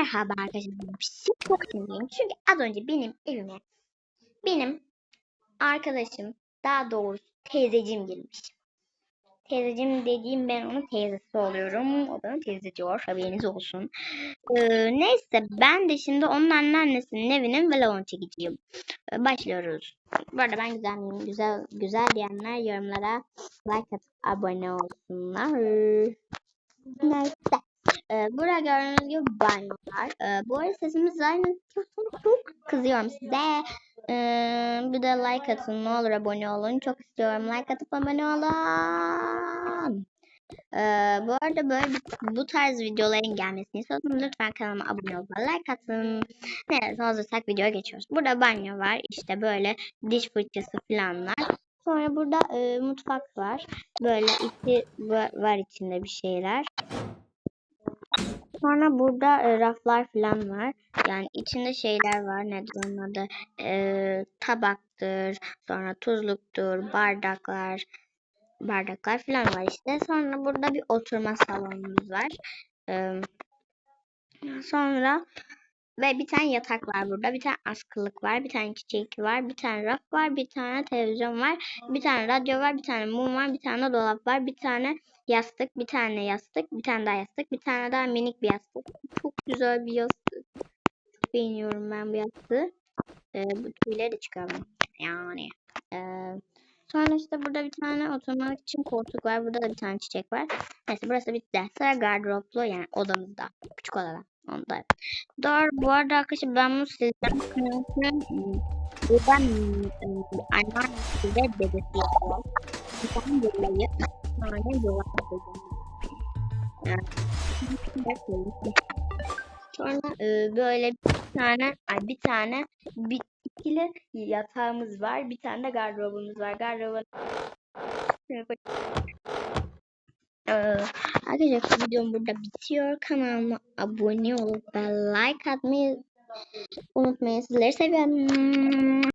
Merhaba arkadaşlar. Çok sinirliyim. Çünkü az önce benim evime benim arkadaşım daha doğrusu teyzecim gelmiş. Teyzecim dediğim ben onun teyzesi oluyorum. O bana teyze diyor. Haberiniz olsun. Ee, neyse ben de şimdi onun anneannesinin evinin vlogun çekeceğim. Ee, başlıyoruz. Bu arada ben güzel? Güzel, güzel diyenler yorumlara like atıp abone olsunlar. Neyse. Ee, burada gördüğünüz gibi banyolar. Ee, bu arada sesimiz aynı. Çok kızıyorum size. Ee, bir de like atın. Ne olur abone olun. Çok istiyorum. Like atıp abone olun. Ee, bu arada böyle bu tarz videoların gelmesini istiyorsanız lütfen kanalıma abone olun. Like atın. Neyse hazırsak videoya geçiyoruz. Burada banyo var. İşte böyle diş fırçası falan var. Sonra burada e, mutfak var. Böyle içi var, var içinde bir şeyler. Sonra burada e, raflar falan var. Yani içinde şeyler var. Nedir onun adı? E, tabaktır. Sonra tuzluktur. Bardaklar. Bardaklar falan var işte. Sonra burada bir oturma salonumuz var. E, sonra ve bir tane yatak var burada. Bir tane askılık var. Bir tane çiçek var. Bir tane raf var. Bir tane televizyon var. Bir tane radyo var. Bir tane mum var. Bir tane dolap var. Bir tane yastık. Bir tane yastık. Bir tane daha yastık. Bir tane daha minik bir yastık. Çok güzel bir yastık. Çok beğeniyorum ben bu yastığı. Ee, bu tüyleri de çıkardım. Yani. Ee, sonra işte burada bir tane oturmak için koltuk var. Burada da bir tane çiçek var. Neyse burası bitti. Sıra gardıroplu yani odamızda. Küçük odada. Onda. Doğru. Bu arada arkadaşlar ben bunu sizden çünkü buradan annem size dedesi yapıyor. Bir tane yollayıp sonra yola Sonra e, böyle bir tane ay bir tane bir ikili yatağımız var. Bir tane de gardırobumuz var. Gardırobun ee, arkadaşlar videom burada bitiyor. Kanalıma abone olup ve like atmayı unutmayın. Sizleri seviyorum.